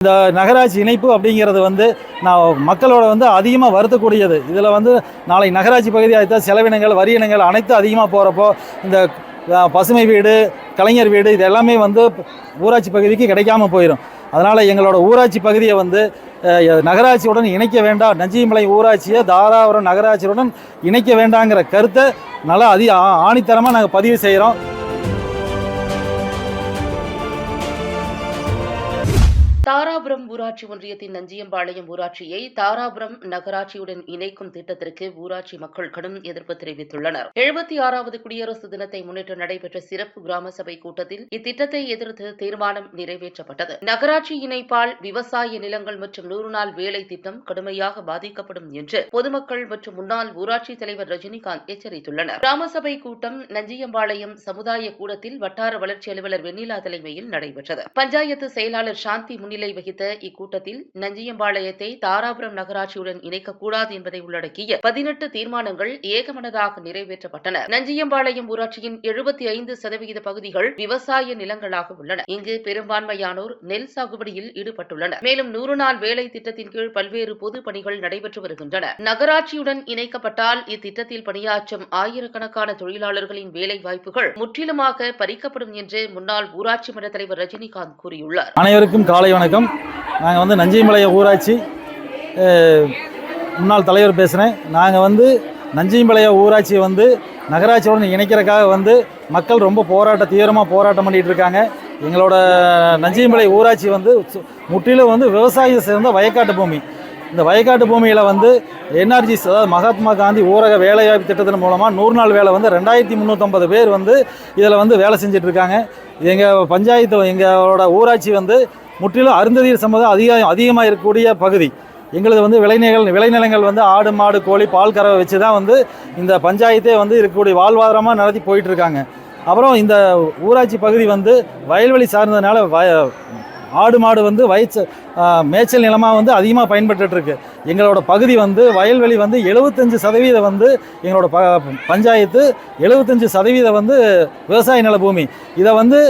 இந்த நகராட்சி இணைப்பு அப்படிங்கிறது வந்து நான் மக்களோட வந்து அதிகமாக வருத்தக்கூடியது. இதில் வந்து நாளை நகராட்சி பகுதி அடுத்த செலவினங்கள் வரி இனங்கள் அனைத்தும் அதிகமாக போகிறப்போ இந்த பசுமை வீடு கலைஞர் வீடு இது எல்லாமே வந்து ஊராட்சி பகுதிக்கு கிடைக்காம போயிடும் அதனால் எங்களோட ஊராட்சி பகுதியை வந்து நகராட்சியுடன் இணைக்க வேண்டாம். நஞ்சிமலை ஊராட்சியை தாராபுரம் நகராட்சியுடன் இணைக்க வேண்டாங்கிற கருத்தை நல்லா அதி ஆ- ஆணித்தரமாக நாங்கள் பதிவு செய்கிறோம் தாராபுரம் ஊராட்சி ஒன்றியத்தின் நஞ்சியம்பாளையம் ஊராட்சியை தாராபுரம் நகராட்சியுடன் இணைக்கும் திட்டத்திற்கு ஊராட்சி மக்கள் கடும் எதிர்ப்பு தெரிவித்துள்ளனர். எழுபத்தி ஆறாவது குடியரசு தினத்தை முன்னிட்டு நடைபெற்ற சிறப்பு கிராம சபை கூட்டத்தில் இத்திட்டத்தை எதிர்த்து தீர்மானம் நிறைவேற்றப்பட்டது. நகராட்சி இணைப்பால் விவசாய நிலங்கள் மற்றும் நூறு நாள் வேலை திட்டம் கடுமையாக பாதிக்கப்படும் என்று பொதுமக்கள் மற்றும் முன்னாள் ஊராட்சி தலைவர் ரஜினிகாந்த் எச்சரித்துள்ளனர். கிராம சபை கூட்டம் நஞ்சியம்பாளையம் சமுதாய கூடத்தில் வட்டார வளர்ச்சி அலுவலர் வெண்ணிலா தலைமையில் நடைபெற்றது. பஞ்சாயத்து செயலாளர் சாந்தி முன்னிலை வகித்த இக்கூட்டத்தில் நஞ்சியம்பாளையத்தை தாராபுரம் நகராட்சியுடன் இணைக்கக்கூடாது என்பதை உள்ளடக்கிய பதினெட்டு தீர்மானங்கள் ஏகமனதாக நிறைவேற்றப்பட்டன. நஞ்சியம்பாளையம் ஊராட்சியின் எழுபத்தி ஐந்து சதவிகித பகுதிகள் விவசாய நிலங்களாக உள்ளன. இங்கு பெரும்பான்மையானோர் நெல் சாகுபடியில் ஈடுபட்டுள்ளனர். மேலும் நூறு நாள் வேலை திட்டத்தின் கீழ் பல்வேறு பொது பணிகள் நடைபெற்று வருகின்றன. நகராட்சியுடன் இணைக்கப்பட்டால் இத்திட்டத்தில் பணியாற்றும் ஆயிரக்கணக்கான தொழிலாளர்களின் வேலை வாய்ப்புகள் முற்றிலுமாக பறிக்கப்படும் என்று முன்னாள் ஊராட்சி மன்ற தலைவர் ரஜினிகாந்த் கூறியுள்ளார். அனைவருக்கும் காலை வணக்கம். நாங்கள் வந்து நஞ்சிமலைய ஊராட்சி. முன்னாள் தலைவர் பேசுகிறேன் நாங்கள் வந்து நஞ்சிமலைய ஊராட்சியை வந்து நகராட்சியுடன் இணைக்கிறதுக்காக வந்து மக்கள் ரொம்ப போராட்ட தீவிரமாக போராட்டம் பண்ணிகிட்டு இருக்காங்க. எங்களோட நஞ்சிமலை ஊராட்சி வந்து சு- முற்றிலும் வந்து விவசாயம் சேர்ந்த வயக்காட்டு பூமி. இந்த வயக்காட்டு பூமியில் வந்து என்ஆர்ஜி அதாவது மகாத்மா காந்தி ஊரக வேலைவாய்ப்பு திட்டத்தின் மூலமாக நூறு நாள் வேலை வந்து ரெண்டாயிரத்தி முந்நூற்றம்பது பேர் வந்து இதில் வந்து வேலை செஞ்சிட்ருக்காங்க எங்கள் பஞ்சாயத்து எங்களோட ஊராட்சி வந்து முற்றிலும் அருந்ததியர் சம்மதம் அதிகம் அதிகமாக இருக்கக்கூடிய பகுதி. எங்களது வந்து விளைநிலங்கள் விளைநிலங்கள் வந்து ஆடு மாடு கோழி பால் கறவை வச்சு தான் வந்து இந்த பஞ்சாயத்தே வந்து இருக்கக்கூடிய வாழ்வாதாரமாக நடத்தி போயிட்டுருக்காங்க. அப்புறம் இந்த ஊராட்சி பகுதி வந்து வயல்வெளி சார்ந்ததுனால வய ஆடு மாடு வந்து வயிற்று மேய்ச்சல் நிலமாக வந்து அதிகமாக பயன்பட்டுருக்கு எங்களோட பகுதி வந்து வயல்வெளி வந்து எழுபத்தஞ்சு சதவீதம் வந்து எங்களோட ப பஞ்சாயத்து எழுபத்தஞ்சு சதவீதம் வந்து விவசாய நில பூமி இதை வந்து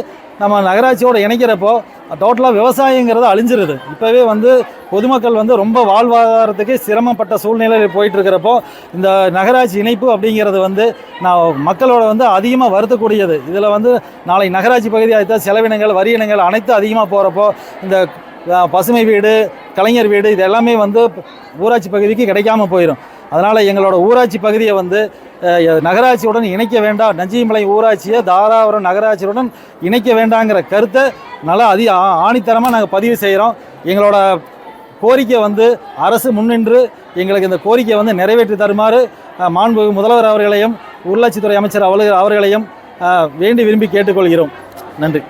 நம்ம நகராட்சியோட இணைக்கிறப்போ டோட்டலாக விவசாயங்கிறது அழிஞ்சிருது. இப்போவே வந்து பொதுமக்கள் வந்து ரொம்ப வாழ்வாதாரத்துக்கு சிரமப்பட்ட சூழ்நிலையில் போயிட்டுருக்கிறப்போ இந்த நகராட்சி இணைப்பு அப்படிங்கிறது வந்து நான் மக்களோட வந்து அதிகமாக வருத்தக்கூடியது. இதில் வந்து நாளை நகராட்சி பகுதி அடுத்த செலவினங்கள் வரி இனங்கள் அனைத்தும் அதிகமாக போகிறப்போ இந்த பசுமை வீடு கலைஞர் வீடு இது எல்லாமே வந்து ஊராட்சி பகுதிக்கு கிடைக்காம போயிடும் அதனால் எங்களோட ஊராட்சி பகுதியை வந்து நகராட்சியுடன் இணைக்க வேண்டாம். நஞ்சிமலை ஊராட்சியை தாராபுரம் நகராட்சியுடன் இணைக்க வேண்டாங்கிற கருத்தை நல்லா அதி ஆ- ஆணித்தரமாக நாங்கள் பதிவு செய்கிறோம் எங்களோட கோரிக்கை வந்து அரசு முன்னின்று எங்களுக்கு இந்த கோரிக்கையை வந்து நிறைவேற்றி தருமாறு அஹ், மாண்புமிகு முதல்வர் அவர்களையும் உள்ளாட்சித்துறை அமைச்சர் அவர்கள் அவர்களையும் வேண்டி விரும்பி கேட்டுக்கொள்கிறோம். நன்றி.